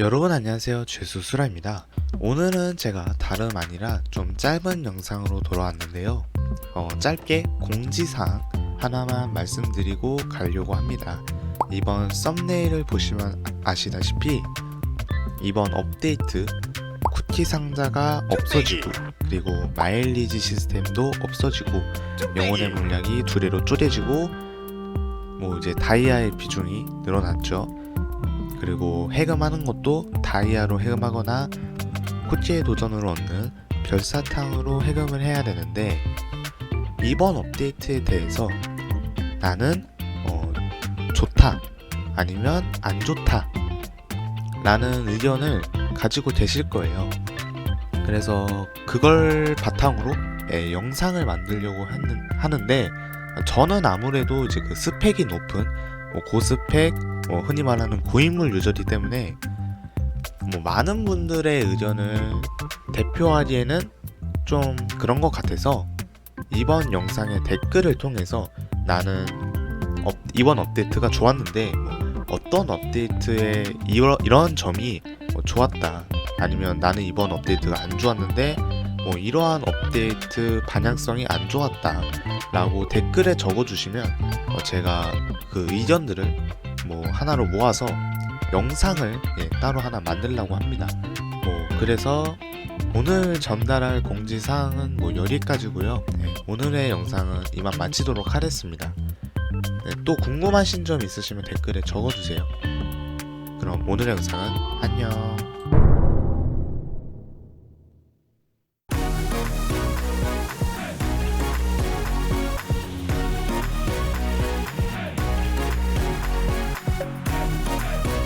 여러분 안녕하세요. 죄수수라입니다. 오늘은 제가 다름 아니라 좀 짧은 영상으로 돌아왔는데요. 어, 짧게 공지사항 하나만 말씀드리고 가려고 합니다. 이번 썸네일을 보시면 아시다시피 이번 업데이트 쿠키 상자가 없어지고 그리고 마일리지 시스템도 없어지고 영혼의 물량이 두 배로 쪼개지고 뭐 이제 다이아의 비중이 늘어났죠 그리고 해금하는 것도 다이아로 해금하거나 코치의 도전으로 얻는 별사탕으로 해금을 해야 되는데 이번 업데이트에 대해서 나는 어, 좋다 아니면 안 좋다 라는 의견을 가지고 계실 거예요. 그래서 그걸 바탕으로 예, 영상을 만들려고 하는, 하는데 저는 아무래도 이제 그 스펙이 높은 뭐 고스펙 뭐 흔히 말하는 고인물 유저이기 때문에 뭐 많은 분들의 의견을 대표하기에는 좀 그런 것 같아서 이번 영상의 댓글을 통해서 나는 업- 이번 업데이트가 좋았는데 뭐 어떤 업데이트에 이러, 이런 점이 뭐 좋았다 아니면 나는 이번 업데이트가 안 좋았는데 뭐 이러한 업데이트 방향성이 안 좋았다 라고 댓글에 적어주시면 어, 제가 그 의견들을 뭐 하나로 모아서 영상을 예, 따로 하나 만들려고 합니다. 뭐 그래서 오늘 전달할 공지사항은 뭐 여기까지고요. 네, 오늘의 영상은 이만 마치도록 하겠습니다. 네, 또 궁금하신 점 있으시면 댓글에 적어주세요. 그럼 오늘의 영상은 안녕. Bye.